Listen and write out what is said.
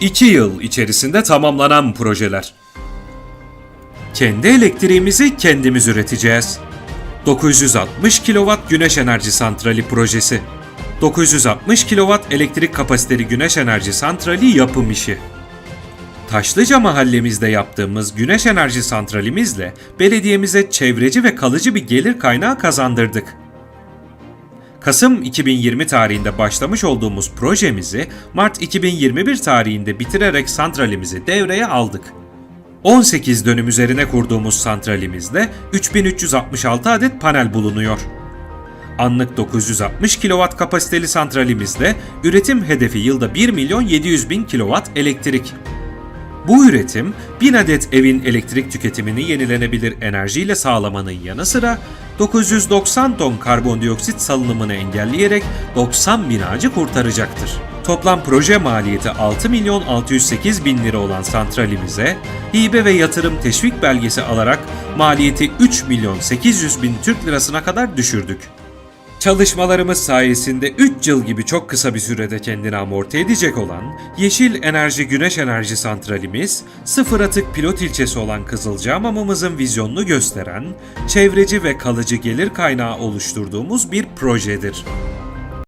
2 yıl içerisinde tamamlanan projeler. Kendi elektriğimizi kendimiz üreteceğiz. 960 kW güneş enerji santrali projesi. 960 kW elektrik kapasiteli güneş enerji santrali yapım işi. Taşlıca mahallemizde yaptığımız güneş enerji santralimizle belediyemize çevreci ve kalıcı bir gelir kaynağı kazandırdık. Kasım 2020 tarihinde başlamış olduğumuz projemizi Mart 2021 tarihinde bitirerek santralimizi devreye aldık. 18 dönüm üzerine kurduğumuz santralimizde 3366 adet panel bulunuyor. Anlık 960 kW kapasiteli santralimizde üretim hedefi yılda 1 milyon 700 bin kW elektrik. Bu üretim 1000 adet evin elektrik tüketimini yenilenebilir enerjiyle sağlamanın yanı sıra 990 ton karbondioksit salınımını engelleyerek 90 bin ağacı kurtaracaktır. Toplam proje maliyeti 6 milyon 608 bin lira olan santralimize hibe ve yatırım teşvik belgesi alarak maliyeti 3 milyon 800 bin Türk lirasına kadar düşürdük. Çalışmalarımız sayesinde 3 yıl gibi çok kısa bir sürede kendini amorti edecek olan Yeşil Enerji Güneş Enerji Santralimiz, sıfır atık pilot ilçesi olan Kızılcahamamımızın vizyonunu gösteren, çevreci ve kalıcı gelir kaynağı oluşturduğumuz bir projedir.